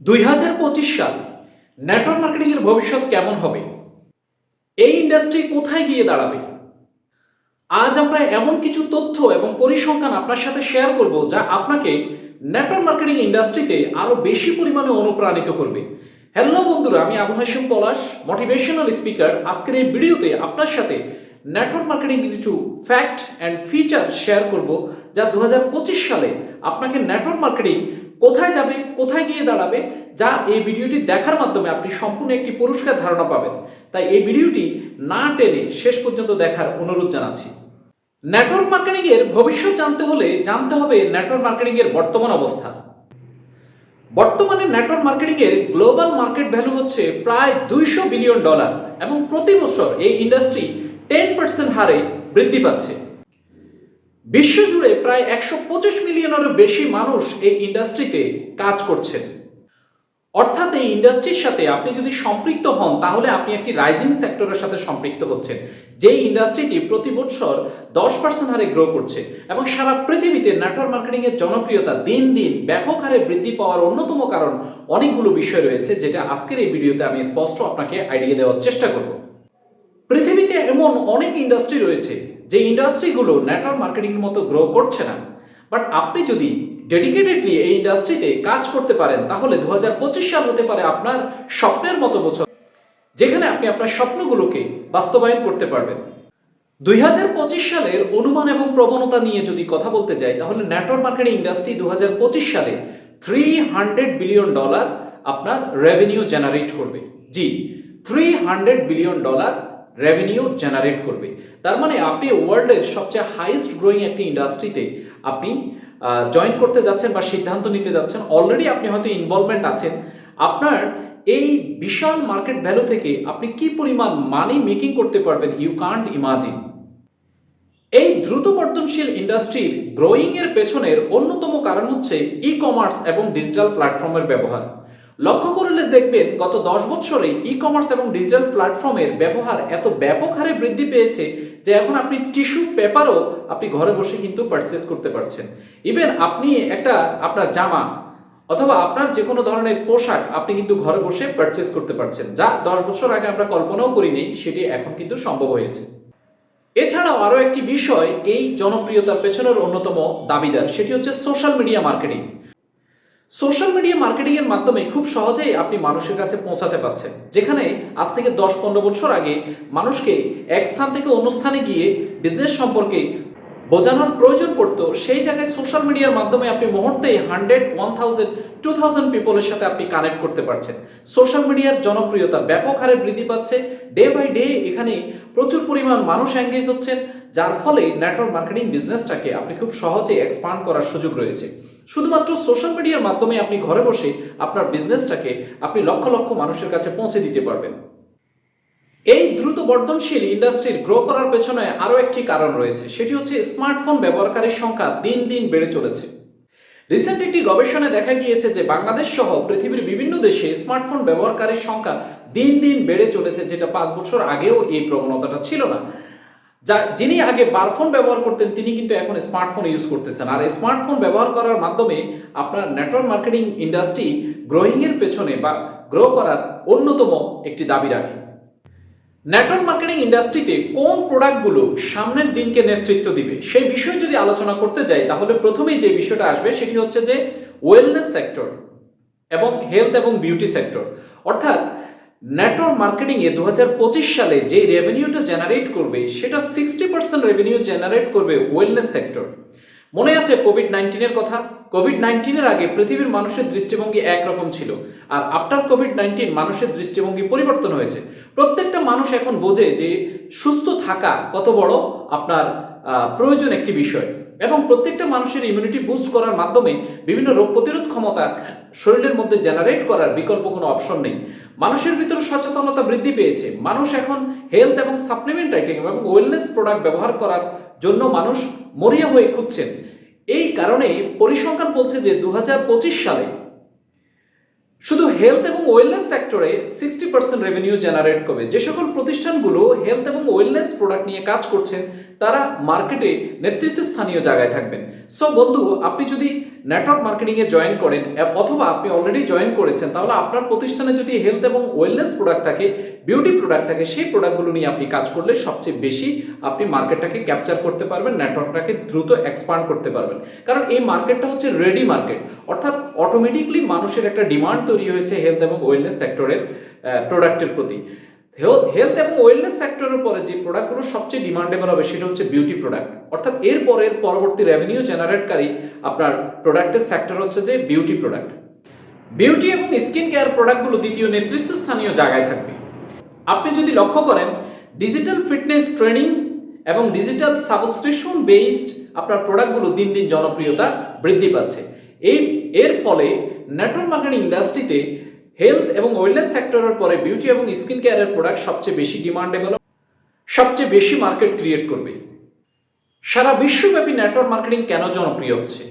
দুই হাজার পঁচিশ সাল নেটওয়ার্ক মার্কেটিং এর ভবিষ্যৎ কেমন হবে? এই ইন্ডাস্ট্রি কোথায় গিয়ে দাঁড়াবে? আজ আমরা এমন কিছু তথ্য এবং পরিসংখ্যান আপনার সাথে শেয়ার করব যা আপনাকে নেটওয়ার্ক মার্কেটিং ইন্ডাস্ট্রিতে আরও বেশি পরিমাণে অনুপ্রাণিত করবে। হ্যালো বন্ধুরা, আমি আবু হাসিম পলাশ মোটিভেশনাল স্পিকার আজকের এই ভিডিওতে আপনার সাথে নেটওয়ার্ক মার্কেটিং কিছু ফ্যাক্ট অ্যান্ড ফিচার শেয়ার করব, যা দু হাজার পঁচিশ সালে আপনাকে নেটওয়ার্ক মার্কেটিং কোথায় যাবে, কোথায় গিয়ে দাঁড়াবে, যা এই ভিডিওটি দেখার মাধ্যমে আপনি সম্পূর্ণ একটি পুরস্কার ধারণা পাবেন। তাই এই ভিডিওটি না টেনে শেষ পর্যন্ত দেখার অনুরোধ জানাচ্ছি। নেটওয়ার্ক মার্কেটিং এর ভবিষ্যৎ জানতে হলে জানতে হবে নেটওয়ার্ক মার্কেটিং এর বর্তমান অবস্থা। বর্তমানে নেটওয়ার্ক মার্কেটিং এর গ্লোবাল মার্কেট ভ্যালু হচ্ছে প্রায় দুইশো বিলিয়ন ডলার এবং প্রতি বছর এই ইন্ডাস্ট্রি টেন পার্সেন্ট হারে বৃদ্ধি পাচ্ছে। বিশ্বজুড়ে প্রায় একশো পঁচিশ মিলিয়নেরও বেশি মানুষ এই ইন্ডাস্ট্রিতে কাজ করছেন। অর্থাৎ এই ইন্ডাস্ট্রির সাথে আপনি যদি সম্পৃক্ত হন, তাহলে আপনি একটি রাইজিং সেক্টরের সাথে সম্পৃক্ত হচ্ছেন। যেই ইন্ডাস্ট্রিটি প্রতি বছর দশ পার্সেন্ট হারে গ্রো করছে এবং সারা পৃথিবীতে নেটওয়ার্ক মার্কেটিং এর জনপ্রিয়তা দিন দিন ব্যাপক হারে বৃদ্ধি পাওয়ার অন্যতম কারণ অনেকগুলো বিষয় রয়েছে, যেটা আজকের এই ভিডিওতে আমি স্পষ্ট আপনাকে আইডিয়া দেওয়ার চেষ্টা করব। পৃথিবীতে এমন অনেক ইন্ডাস্ট্রি রয়েছে যে ইন্ডাস্ট্রিগুলো নেটওয়ার্ক মার্কেটিং এর মতো গ্রো করছে না বাট আপনি যদি ডেডিকেটেডলি এই ইন্ডাস্ট্রিতে কাজ করতে পারেন, তাহলে দু হাজার পঁচিশ সাল হতে পারে আপনার স্বপ্নের মতো বছর, যেখানে আপনি আপনার স্বপ্নগুলোকে বাস্তবায়ন করতে পারবেন। দুই হাজার পঁচিশ সালের অনুমান এবং প্রবণতা নিয়ে যদি কথা বলতে যাই, তাহলে নেটওয়ার্ক মার্কেটিং ইন্ডাস্ট্রি দু হাজার পঁচিশ সালে থ্রি হান্ড্রেড বিলিয়ন ডলার আপনার রেভিনিউ জেনারেট করবে। জি three hundred billion dollar revenue generate করবে। তার মানে আপনি ওয়ার্ল্ডের সবচেয়ে হাইয়েস্ট গ্রোয়িং একটি ইন্ডাস্ট্রিতে আপনি জয়েন করতে যাচ্ছেন বা সিদ্ধান্ত নিতে যাচ্ছেন অলরেডি আপনি হয়তো ইনভলভমেন্ট আছেন। আপনার এই বিশাল মার্কেট ভ্যালু থেকে আপনি কি পরিমাণ মানি মেকিং করতে পারবেন ইউ কান্ট ইমাজিন এই দ্রুত বর্ধনশীল ইন্ডাস্ট্রির গ্রোয়িং এর পেছনের অন্যতম কারণ হচ্ছে ই কমার্স এবং ডিজিটাল প্ল্যাটফর্মের ব্যবহার। লক্ষ্য করলে দেখবেন গত দশ বছরে ই কমার্স এবং ডিজিটাল প্ল্যাটফর্মের ব্যবহার এত ব্যাপক হারে বৃদ্ধি পেয়েছে যে এখন আপনি টিস্যু পেপারও আপনি ঘরে বসে কিন্তু পারচেস করতে পারছেন। ইভেন আপনি একটা আপনার জামা অথবা আপনার যে কোনো ধরনের পোশাক আপনি কিন্তু ঘরে বসে পারচেস করতে পারছেন। যা দশ বছর আগে আমরা কল্পনাও করিনি, সেটি এখন কিন্তু সম্ভব হয়েছে। এছাড়াও আরও একটি বিষয়, এই জনপ্রিয়তার পেছনের অন্যতম দাবিদার, সেটি হচ্ছে social media marketing social media marketing এর মাধ্যমে খুব সহজেই আপনি মানুষের কাছে পৌঁছাতে পারছেন যেখানে আজ থেকে দশ পনেরো বছর আগে মানুষকে এক স্থান থেকে অন্য স্থানে গিয়ে বিজনেস সম্পর্কে বোঝানোর প্রয়োজন পড়তো, সেই জায়গায় সোশ্যাল মিডিয়ার মাধ্যমে আপনি মুহূর্তেই hundred one thousand two thousand পিপলের সাথে আপনি কানেক্ট করতে পারছেন। সোশ্যাল মিডিয়ার জনপ্রিয়তা ব্যাপক হারে বৃদ্ধি পাচ্ছে। ডে বাই ডে এখানে প্রচুর পরিমাণ মানুষ এঙ্গেজ হচ্ছেন, যার ফলে নেটওয়ার্ক মার্কেটিং বিজনেসটাকে আপনি খুব সহজে এক্সপান্ড করার সুযোগ রয়েছে। শুধুমাত্র সোশ্যাল মিডিয়ার মাধ্যমে আপনি ঘরে বসে আপনার বিজনেসটাকে আপনি লক্ষ লক্ষ মানুষের কাছে পৌঁছে দিতে পারবেন। এই দ্রুত বর্ধনশীল ইন্ডাস্ট্রির গ্রো করার পেছনে আরও একটি কারণ রয়েছে, সেটি হচ্ছে স্মার্টফোন ব্যবহারকারীর সংখ্যা দিন দিন বেড়ে চলেছে। রিসেন্ট একটি গবেষণায় দেখা গিয়েছে যে বাংলাদেশ সহ পৃথিবীর বিভিন্ন দেশে স্মার্টফোন ব্যবহারকারীর সংখ্যা দিন দিন বেড়ে চলেছে, যেটা পাঁচ বছর আগেও এই প্রবণতাটা ছিল না। যা, যিনি আগে বারফোন ব্যবহার করতেন, তিনি কিন্তু এখন স্মার্টফোন ইউজ করতেছেন। আর স্মার্টফোন ব্যবহার করার মাধ্যমে আপনার নেটওয়ার্ক মার্কেটিং ইন্ডাস্ট্রি গ্রোয়িং এর পেছনে বা গ্রো করার অন্যতম একটি দাবি রাখে। নেটওয়ার্ক মার্কেটিং ইন্ডাস্ট্রিতে কোন প্রোডাক্টগুলো সামনের দিনকে নেতৃত্ব দিবে, সেই বিষয়ে যদি আলোচনা করতে যাই, তাহলে প্রথমেই যে বিষয়টা আসবে, সেটি হচ্ছে যে ওয়েলনেস সেক্টর এবং হেলথ এবং বিউটি সেক্টর অর্থাৎ নেটওয়ার্ক মার্কেটিং এ দু হাজার সালে যে রেভিনিউটা জেনারেট করবে, সেটা সিক্সটি পার্সেন্ট রেভিনিউ জেনারেট করবে ওয়েলনেস সেক্টর মনে আছে কোভিড নাইন্টিনের কথা? কোভিড নাইন্টিনের আগে পৃথিবীর মানুষের দৃষ্টিভঙ্গি একরকম ছিল, আর আফটার কোভিড নাইন্টিন মানুষের দৃষ্টিভঙ্গি পরিবর্তন হয়েছে। প্রত্যেকটা মানুষ এখন বোঝে যে সুস্থ থাকা কত বড় আপনার প্রয়োজন একটি বিষয়। এবং প্রত্যেকটা মানুষের ইমিউনিটি বুস্ট করার মাধ্যমে বিভিন্ন রোগ প্রতিরোধ ক্ষমতা শরীরের মধ্যে জেনারেট করার বিকল্প কোনো অপশন নেই। মানুষের ভিতরে সচেতনতা বৃদ্ধি পেয়েছে। মানুষ এখন হেলথ এবং সাপ্লিমেন্ট আইটেম এবং ওয়েলনেস প্রোডাক্ট ব্যবহার করার জন্য মানুষ মরিয়া হয়ে খুঁজছেন। এই কারণে পরিসংখ্যান বলছে যে দু হাজার পঁচিশ সালে শুধু হেলথ এবং ওয়েলনেস সেক্টরে সিক্সটি পার্সেন্ট রেভিনিউ জেনারেট করবে। যে সকল প্রতিষ্ঠানগুলো হেলথ এবং ওয়েলনেস প্রোডাক্ট নিয়ে কাজ করছেন, তারা মার্কেটে নেতৃত্ব স্থানীয় জায়গায় থাকবেন। সো বন্ধু, আপনি যদি নেটওয়ার্ক মার্কেটিংয়ে জয়েন করেন, অথবা আপনি অলরেডি জয়েন করেছেন, তাহলে আপনার প্রতিষ্ঠানে যদি হেলথ এবং ওয়েলনেস প্রোডাক্ট থাকে বিউটি প্রোডাক্ট থাকে, সেই প্রোডাক্টগুলো নিয়ে আপনি কাজ করলে সবচেয়ে বেশি আপনি মার্কেটটাকে ক্যাপচার করতে পারবেন নেটওয়ার্কটাকে দ্রুত এক্সপান্ড করতে পারবেন। কারণ এই মার্কেটটা হচ্ছে রেডি মার্কেট অর্থাৎ অটোমেটিকলি মানুষের একটা ডিমান্ড তৈরি হয়েছে হেলথ এবং ওয়েলনেস সেক্টরের প্রোডাক্টের প্রতি। হেলথ এবং ওয়েলনেস সেক্টরের পরে যে প্রোডাক্টগুলো সবচেয়ে ডিমান্ডেবল হবে সেটা হচ্ছে বিউটি প্রোডাক্ট অর্থাৎ এর পরের পরবর্তী রেভিনিউ জেনারেটকারী আপনার প্রোডাক্টের সেক্টর হচ্ছে যে বিউটি প্রোডাক্ট বিউটি এবং স্কিন কেয়ার প্রোডাক্টগুলো দ্বিতীয় নেতৃত্ব স্থানীয় জায়গায় থাকবে। আপনি যদি লক্ষ্য করেন ডিজিটাল ফিটনেস ট্রেনিং এবং ডিজিটাল সাবস্ক্রিপশন বেসড আপনার প্রোডাক্টগুলো দিন দিন জনপ্রিয়তা বৃদ্ধি পাচ্ছে। এই, এর ফলে নেটওয়ার্ক মার্কেটিং ইন্ডাস্ট্রিতে হেলথ এবং ওয়েলনেস সেক্টরের পরে বিউটি এবং স্কিন কেয়ারের প্রোডাক্ট সবচেয়ে বেশি ডিমান্ডেবল সবচেয়ে বেশি মার্কেট ক্রিয়েট করবে। সারা বিশ্বব্যাপী নেটওয়ার্ক মার্কেটিং কেন জনপ্রিয় হচ্ছে?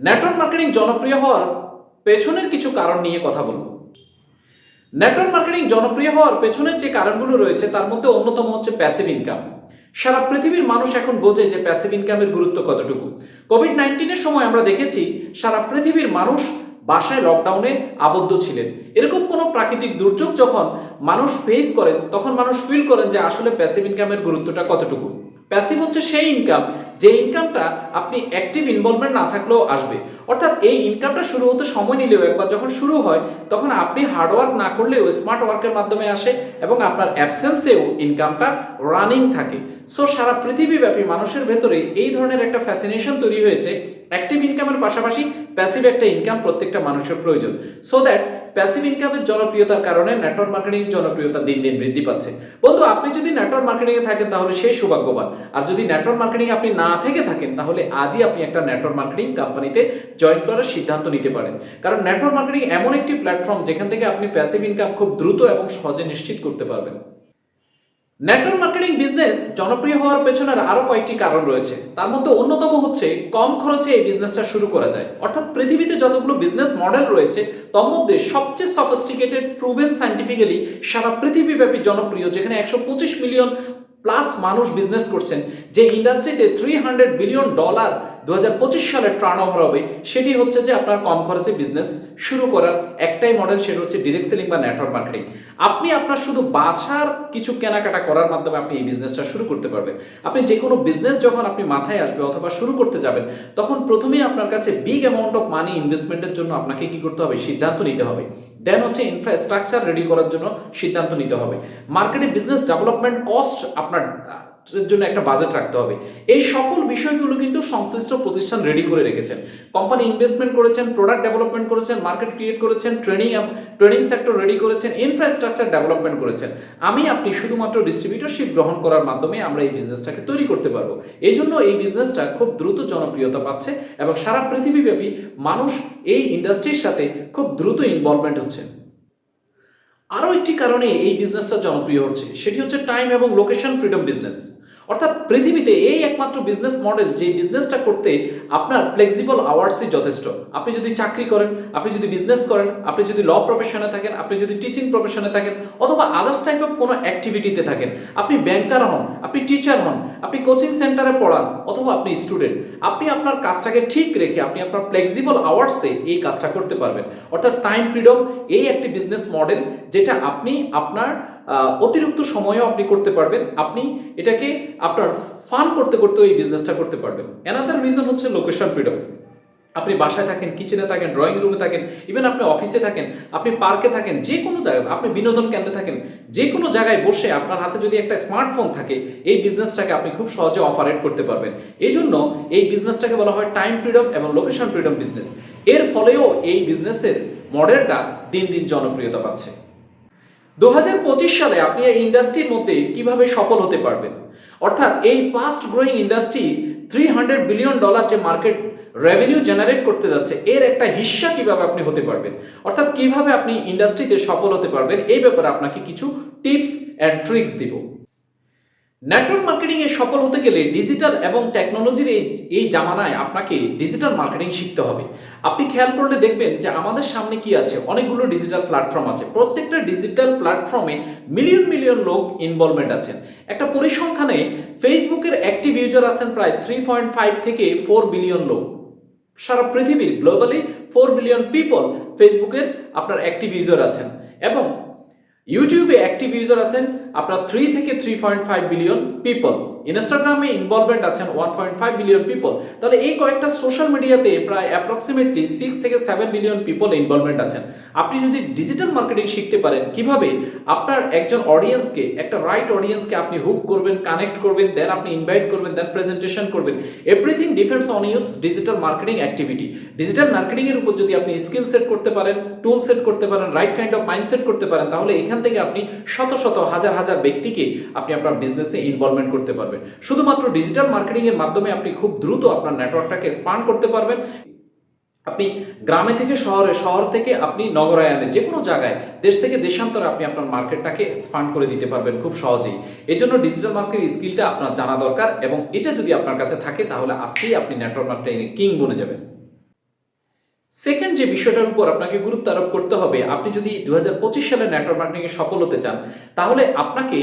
নেটওয়ার্ক মার্কেটিং জনপ্রিয় হওয়ার পেছনের কিছু কারণ নিয়ে কথা বলব। নেটওয়ার্ক মার্কেটিং জনপ্রিয় হওয়ার পেছনের যে কারণগুলো রয়েছে, তার মধ্যে অন্যতম হচ্ছে প্যাসিভ ইনকাম সারা পৃথিবীর মানুষ এখন বোঝে যে প্যাসিভ ইনকামের গুরুত্ব কতটুকু। কোভিড নাইন্টিনের সময় আমরা দেখেছি সারা পৃথিবীর মানুষ বাসায় লকডাউনে আবদ্ধ ছিলেন। এরকম কোনো প্রাকৃতিক দুর্যোগ যখন মানুষ ফেস করেন, তখন মানুষ ফিল করেন যে আসলে প্যাসিভ ইনকামের গুরুত্বটা কতটুকু। প্যাসিভ হচ্ছে সেই ইনকাম যে ইনকামটা আপনি অ্যাক্টিভ ইনভলভমেন্ট না থাকলেও আসবে। অর্থাৎ এই ইনকামটা শুরু হতে সময় নিলেও একবার যখন শুরু হয়, তখন আপনি হার্ডওয়ার্ক না করলেও স্মার্ট ওয়ার্কের মাধ্যমে আসে এবং আপনার অ্যাবসেন্সেও ইনকামটা রানিং থাকে। সো সারা পৃথিবীব্যাপী মানুষের ভেতরে এই ধরনের একটা ফ্যাসিনেশন তৈরি হয়েছে। অ্যাক্টিভ ইনকামের পাশাপাশি প্যাসিভ একটা ইনকাম প্রত্যেকটা মানুষের প্রয়োজন। সো দ্যাট প্যাসিভ ইনকামের জনপ্রিয়তার কারণে নেটওয়ার্ক মার্কেটিং জনপ্রিয়তা দিন দিন বৃদ্ধি পাচ্ছে। বন্ধু, আপনি যদি নেটওয়ার্ক মার্কেটিং এ থাকেন, তাহলে সেই সৌভাগ্যবান। আর যদি নেটওয়ার্ক মার্কেটিং আপনি না থেকে থাকেন, তাহলে আজই আপনি একটা নেটওয়ার্ক মার্কেটিং কোম্পানিতে জয়েন করার সিদ্ধান্ত নিতে পারেন। কারণ নেটওয়ার্ক মার্কেটিং এমন একটি প্ল্যাটফর্ম যেখান থেকে আপনি প্যাসিভ ইনকাম খুব দ্রুত এবং সহজে নিশ্চিত করতে পারবেন। নেটওয়ার্ক মার্কেটিং বিজনেস জনপ্রিয় হওয়ার পেছনের আরও কয়েকটি কারণ রয়েছে। তার মধ্যে অন্যতম হচ্ছে কম খরচে এই বিজনেসটা শুরু করা যায়। অর্থাৎ পৃথিবীতে যতগুলো বিজনেস মডেল রয়েছে, তার মধ্যে সবচেয়ে সফিস্টিকেটেড প্রুভেন সাইন্টিফিক্যালি সারা পৃথিবীব্যাপী জনপ্রিয়, যেখানে একশো পঁচিশ মিলিয়ন প্লাস মানুষ বিজনেস করছেন, যে ইন্ডাস্ট্রিতে থ্রি হান্ড্রেড বিলিয়ন ডলার দু হাজার পঁচিশ সালে টার্ন ওভার হবে, সেটি হচ্ছে যে আপনার কম খরচে বিজনেস শুরু করার একটাই মডেল সেটা হচ্ছে ডিরেক্ট সেলিং বা নেটওয়ার্ক মার্কেটিং আপনি আপনার শুধু বাসার কিছু কেনাকাটা করার মাধ্যমে আপনি এই বিজনেসটা শুরু করতে পারবেন। আপনি যে কোনো বিজনেস যখন আপনি মাথায় আসবে অথবা শুরু করতে যাবেন, তখন প্রথমেই আপনার কাছে বিগ অ্যামাউন্ট অফ মানি ইনভেস্টমেন্টের জন্য আপনাকে কি করতে হবে? সিদ্ধান্ত নিতে হবে। দেন হচ্ছে ইনফ্রাস্ট্রাকচার রেডি করার জন্য সিদ্ধান্ত নিতে হবে। মার্কেটে বিজনেস ডেভেলপমেন্ট কস্ট আপনার জন্য একটা বাজেট রাখতে হবে। এই সকল বিষয়গুলো কিন্তু সংশ্লিষ্ট প্রতিষ্ঠান রেডি করে রেখেছেন। কোম্পানি ইনভেস্টমেন্ট করেছেন প্রোডাক্ট ডেভেলপমেন্ট করেছেন মার্কেট ক্রিয়েট করেছেন ট্রেনিং ট্রেনিং সেক্টর রেডি করেছেন ইনফ্রাস্ট্রাকচার ডেভেলপমেন্ট করেছেন। আমি, আপনি শুধুমাত্র ডিস্ট্রিবিউটরশিপ গ্রহণ করার মাধ্যমে আমরা এই বিজনেসটাকে তৈরি করতে পারব। এই জন্য এই বিজনেসটা খুব দ্রুত জনপ্রিয়তা পাচ্ছে এবং সারা পৃথিবীব্যাপী মানুষ এই ইন্ডাস্ট্রির সাথে খুব দ্রুত ইনভলভমেন্ট হচ্ছে। আরও একটি কারণে এই বিজনেসটা জনপ্রিয় হচ্ছে, সেটি হচ্ছে টাইম এবং লোকেশন ফ্রিডম বিজনেস অর্থাৎ পৃথিবীতে এই একমাত্র বিজনেস মডেল যে বিজনেসটা করতে আপনার ফ্লেক্সিবল আওয়ার্সই যথেষ্ট। আপনি যদি চাকরি করেন, আপনি যদি বিজনেস করেন, আপনি যদি ল প্রফেশনে থাকেন, আপনি যদি টিচিং প্রফেশনে থাকেন অথবা আদার্স টাইপ অফ কোনো অ্যাক্টিভিটিতে থাকেন। আপনি ব্যাংকার হন, আপনি টিচার হন, আপনি কোচিং সেন্টারে পড়ান, অথবা আপনি স্টুডেন্ট আপনি আপনার কাজটাকে ঠিক রেখে আপনি আপনার ফ্লেক্সিবল আওয়ার্সে এই কাজটা করতে পারবেন। অর্থাৎ টাইম ফ্রিডম এই একটি বিজনেস মডেল যেটা আপনি আপনার অতিরিক্ত সময়ও আপনি করতে পারবেন। আপনি এটাকে আপনার ফান করতে করতে এই বিজনেসটা করতে পারবেন। অ্যানাদার রিজন হচ্ছে লোকেশন ফ্রিডম আপনি বাসায় থাকেন কিচেনে থাকেন ড্রয়িং রুমে থাকেন ইভেন আপনি অফিসে থাকেন, আপনি পার্কে থাকেন, যে কোনো জায়গায়, আপনি বিনোদন কেন্দ্রে থাকেন, যে কোনো জায়গায় বসে আপনার হাতে যদি একটা স্মার্টফোন থাকে, এই বিজনেসটাকে আপনি খুব সহজে অপারেট করতে পারবেন। এই জন্য এই বিজনেসটাকে বলা হয় টাইম ফ্রিডম এবং লোকেশন ফ্রিডম বিজনেস এর ফলেও এই বিজনেসের মডেলটা দিন দিন জনপ্রিয়তা পাচ্ছে। দু হাজার পঁচিশ সালে আপনি এই ইন্ডাস্ট্রির মধ্যে কীভাবে সফল হতে পারবেন? অর্থাৎ এই fast growing industry three hundred billion dollar যে মার্কেট রেভিনিউ জেনারেট করতে যাচ্ছে, এর একটা হিস্সা কীভাবে আপনি হতে পারবেন? অর্থাৎ কীভাবে আপনি ইন্ডাস্ট্রিতে সফল হতে পারবেন? এই ব্যাপারে আপনাকে কিছু টিপস অ্যান্ড ট্রিক্স দিব। নেটওয়ার্ক মার্কেটিং এ সফল হতে গেলে ডিজিটাল এবং টেকনোলজির এই এই জামানায় আপনাকে ডিজিটাল মার্কেটিং শিখতে হবে। আপনি খেয়াল করলে দেখবেন যে আমাদের সামনে কি আছে? অনেকগুলো ডিজিটাল প্ল্যাটফর্ম আছে। প্রত্যেকটা ডিজিটাল প্ল্যাটফর্মে মিলিয়ন মিলিয়ন লোক ইনভলভমেন্ট আছেন। একটা পরিসংখ্যানে ফেসবুকের অ্যাক্টিভ ইউজার আছেন প্রায় থ্রি পয়েন্ট ফাইভ থেকে ফোর বিলিয়ন লোক। সারা পৃথিবীর গ্লোবালি ফোর বিলিয়ন পিপল ফেসবুকের আপনার অ্যাক্টিভ ইউজার আছেন। এবং ইউটিউবে অ্যাক্টিভ ইউজার আছেন আপনার থ্রি থেকে three point five billion people ইনস্টাগ্রামে ইনভলভমেন্ট আছেন one point five billion people তাহলে এই কয়েকটা সোশ্যাল মিডিয়াতে প্রায় অ্যাপ্রক্সিমেটলি সিক্স থেকে সেভেন বিলিয়ন পিপল ইনভলভমেন্ট আছেন। আপনি যদি ডিজিটাল মার্কেটিং শিখতে পারেন, কীভাবে আপনার একজন অডিয়েন্সকে একটা রাইট অডিয়েন্সকে আপনি হুক করবেন কানেক্ট করবেন দেন আপনি ইনভাইট করবেন দেন প্রেজেন্টেশন করবেন। Everything depends on use digital marketing activity digital marketing এর উপর যদি আপনি স্কিল সেট করতে পারেন টুল সেট করতে পারেন রাইট কাইন্ড অফ মাইন্ডসেট করতে পারেন, তাহলে এখান থেকে আপনি শত শত, হাজার হাজার ব্যক্তিকে আপনি আপনার বিজনেসে ইনভলভমেন্ট করতে পারবেন। শুধুমাত্র ডিজিটাল মার্কেটিং এর মাধ্যমে আপনি খুব দ্রুত আপনার নেটওয়ার্কটাকে এক্সপান্ড করতে পারবেন। আপনি গ্রামে থেকে শহরে, শহর থেকে আপনি নগরায়নে যে কোনো জায়গায়, দেশ থেকে দেশান্তরে আপনি আপনার মার্কেটটাকে এক্সপান্ড করে দিতে পারবেন খুব সহজেই। এই জন্য ডিজিটাল মার্কেটিং স্কিলটা আপনার জানা দরকার এবং এটা যদি আপনার কাছে থাকে, তাহলে আজকেই আপনি নেটওয়ার্ক মার্কেটিং কিং বনে যাবেন। সেকেন্ড যে বিষয়টার উপর আপনাকে গুরুত্ব আরোপ করতে হবে, আপনি যদি দু হাজার পঁচিশ সালে নেটওয়ার্ক মার্কেটিংয়ে সফল হতে চান, তাহলে আপনাকে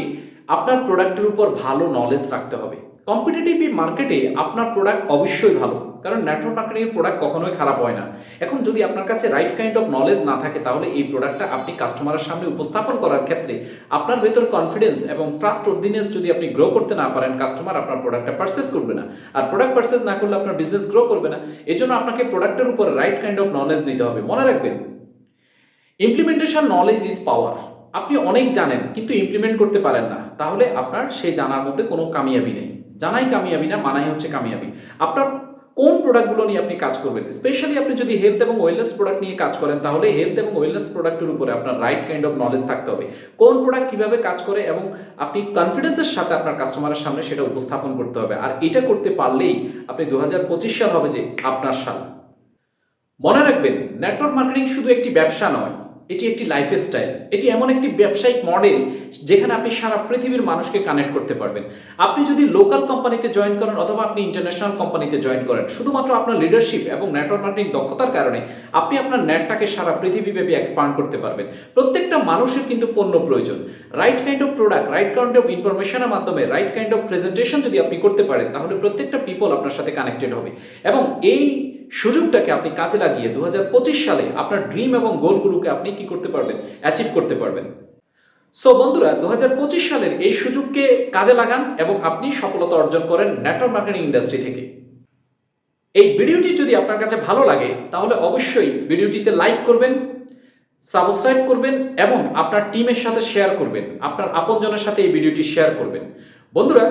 আপনার প্রোডাক্টের উপর ভালো নলেজ রাখতে হবে। কম্পিটিটিভ মার্কেটে আপনার প্রোডাক্ট অবশ্যই ভালো, কারণ নেটওয়ার্ক মার্কেটিং এর প্রোডাক্ট কখনোই খারাপ হয় না। এখন যদি আপনার কাছে রাইট কাইন্ড অফ নলেজ না থাকে, তাহলে এই প্রোডাক্টটা আপনি কাস্টমারের সামনে উপস্থাপন করার ক্ষেত্রে আপনার ভেতর কনফিডেন্স এবং ট্রাস্ট অর্ডিনেন্স যদি আপনি গ্রো করতে না পারেন কাস্টমার আপনার প্রোডাক্টটা পারচেস করবে না। আর প্রোডাক্ট পারচেস না করলে আপনার বিজনেস গ্রো করবে না। এজন্য আপনাকে প্রোডাক্টের উপর রাইট কাইন্ড অফ নলেজ দিতে হবে। মনে রাখবেন ইমপ্লিমেন্টেশন নলেজ ইজ পাওয়ার আপনি অনেক জানেন, কিন্তু ইমপ্লিমেন্ট করতে পারেন না। তাহলে আপনার সেই জানার মধ্যে কোনো কামিয়াবি নেই। জানাই কামিয়াবি না, মানাই হচ্ছে কামিয়াবি। আপনার কোন প্রোডাক্টগুলো নিয়ে আপনি কাজ করবেন? স্পেশালি আপনি যদি হেলথ এবং ওয়েলনেস প্রোডাক্ট নিয়ে কাজ করেন, তাহলে হেলথ এবং ওয়েলনেস প্রোডাক্টের উপরে আপনার রাইট কাইন্ড অফ নলেজ থাকতে হবে। কোন প্রোডাক্ট কীভাবে কাজ করে এবং আপনি কনফিডেন্সের সাথে আপনার কাস্টমারের সামনে সেটা উপস্থাপন করতে হবে। আর এটা করতে পারলেই আপনি দু হাজার পঁচিশ সাল হবে যে আপনার সাল। মনে রাখবেন নেটওয়ার্ক মার্কেটিং শুধু একটি ব্যবসা নয় এটি একটি লাইফস্টাইল এটি এমন একটি ব্যবসায়িক মডেল যেখানে আপনি সারা পৃথিবীর মানুষকে কানেক্ট করতে পারবেন। আপনি যদি লোকাল কোম্পানিতে জয়েন করেন অথবা আপনি ইন্টারন্যাশনাল কোম্পানিতে জয়েন করেন, শুধুমাত্র আপনার লিডারশিপ এবং নেটওয়ার্ক মার্কেটিং দক্ষতার কারণে আপনি আপনার নেটটাকে সারা পৃথিবীব্যাপী এক্সপান্ড করতে পারবেন। প্রত্যেকটা মানুষের কিন্তু পণ্য প্রয়োজন। Right kind of product right kind of ইনফরমেশনের মাধ্যমে রাইট কাইন্ড অফ প্রেজেন্টেশন যদি আপনি করতে পারেন, তাহলে প্রত্যেকটা পিপল আপনার সাথে কানেক্টেড হবে। এবং এই সুযোগটাকে আপনি কাজে লাগিয়ে দু হাজার পঁচিশ সালে আপনার ড্রিম এবং গোলগুলোকে আপনি কি করতে পারবেন? অ্যাচিভ করতে পারবেন। সো বন্ধুরা দু হাজার পঁচিশ সালের এই সুযোগকে কাজে লাগান এবং আপনি সফলতা অর্জন করেন নেটওয়ার্ক মার্কেটিং ইন্ডাস্ট্রি থেকে। এই ভিডিওটি যদি আপনার কাছে ভালো লাগে, তাহলে অবশ্যই ভিডিওটিতে লাইক করবেন সাবস্ক্রাইব করবেন এবং আপনার টিমের সাথে শেয়ার করবেন, আপনার আপনজনের সাথে এই ভিডিওটি শেয়ার করবেন। বন্ধুরা,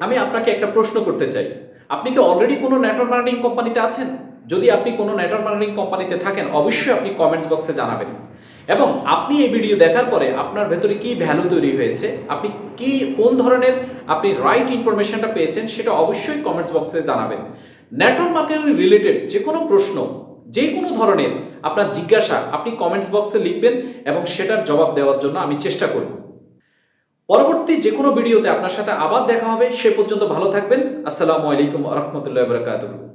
আমি আপনাকে একটা প্রশ্ন করতে চাই। আপনি কি অলরেডি কোনো নেটওয়ার্ক মার্কেটিং কোম্পানিতে আছেন? যদি আপনি কোনো নেটওয়ার্ক মার্কেটিং কোম্পানিতে থাকেন, অবশ্যই আপনি কমেন্টস বক্সে জানাবেন। এবং আপনি এই ভিডিও দেখার পরে আপনার ভেতরে কি ভ্যালু তৈরি হয়েছে? আপনি কি, কোন ধরনের আপনি রাইট ইনফরমেশনটা পেয়েছেন, সেটা অবশ্যই কমেন্টস বক্সে জানাবেন। নেটওয়ার্ক মার্কেটিং রিলেটেড যে কোনো প্রশ্ন যে কোনো ধরনের আপনার জিজ্ঞাসা, আপনি কমেন্টস বক্সে লিখবেন এবং সেটার জবাব দেওয়ার জন্য আমি চেষ্টা করব। পরবর্তী যে কোনো ভিডিওতে আপনার সাথে আবার দেখা হবে, সে পর্যন্ত ভালো থাকবেন। আসসালামু আলাইকুম রহমতুল্লাহ বরকাতুহ।